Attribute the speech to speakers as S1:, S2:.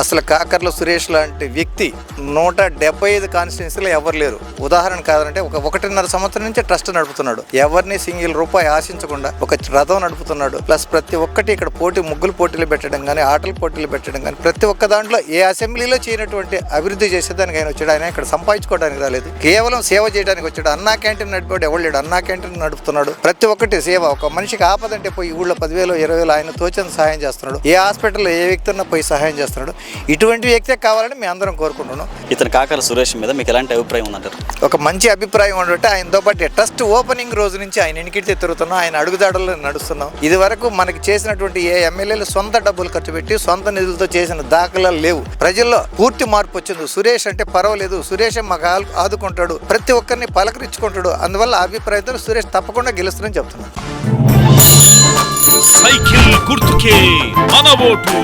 S1: అసలు కాకర్ల సురేష్ లాంటి వ్యక్తి నూట డెబ్బై ఐదు కాన్స్టిట్యున్సీలో ఎవరు లేరు. ఉదాహరణ కాదంటే ఒక ఒకటిన్నర సంవత్సరం నుంచి ట్రస్ట్ నడుపుతున్నాడు. ఎవరిని సింగిల్ రూపాయి ఆశించకుండా ఒక రథం నడుపుతున్నాడు. ప్లస్ ప్రతి ఒక్కటి ఇక్కడ పోటీ ముగ్గులు పోటీలు పెట్టడం కానీ ఆటల పోటీలు పెట్టడం కానీ ప్రతి ఒక్క దాంట్లో ఏ అసెంబ్లీలో చేయనటువంటి అభివృద్ధి చేసేదానికి ఆయన వచ్చాడు. ఆయన ఇక్కడ సంపాదించుకోవడానికి రాలేదు. కేవలం సేవ చేయడానికి వచ్చాడు. అన్నా క్యాంటీన్ నడిపాడు ఎవరు లేడు. అన్నా క్యాంటీన్ నడుపుతున్నాడు. ప్రతి ఒక్కటి సేవ. ఒక మనిషికి ఆపదంటే పోయి ఊళ్ళో పదివేలు ఇరవై వేలు ఆయన తోచిన సహాయం చేస్తున్నాడు. ఏ హాస్పిటల్లో ఏ వ్యక్తి ఉన్నా పోయి సహాయం చేస్తున్నాడు. ఇటువంటి వ్యక్తే కావాలని మేము అందరం కోరుకుంటున్నాం.
S2: ఇతను కాకర సురేష్ మీద మీకు ఎలాంటి అభిప్రాయం ఉందంటారు?
S1: ఒక మంచి అభిప్రాయం ఉంటే ఆయనతో పాటు ట్రస్ట్ ఓపెనింగ్ రోజు నుంచి ఆయన ఎన్నికైతే తిరుగుతున్నాం ఆయన అడుగుదాడుల్లో నడుస్తున్నాం. ఇది వరకు మనకి చేసినటువంటి ఏ ఎమ్మెల్యేలు సొంత డబ్బులు ఖర్చు పెట్టి సొంత నిధులతో చేసిన దాఖలాలు లేవు. ప్రజల్లో పూర్తి మార్పు వచ్చింది. సురేష్ అంటే పర్వాలేదు. సురేష్ మాకు ఆదుకుంటాడు. ప్రతి ఒక్కరిని పలకరించుకుంటాడు. అందువల్ల అభిప్రాయంతో సురేష్ తప్పకుండా గెలుస్తారని చెప్తున్నాను
S3: సైకిల్ గుర్తుకే మన ఓటు.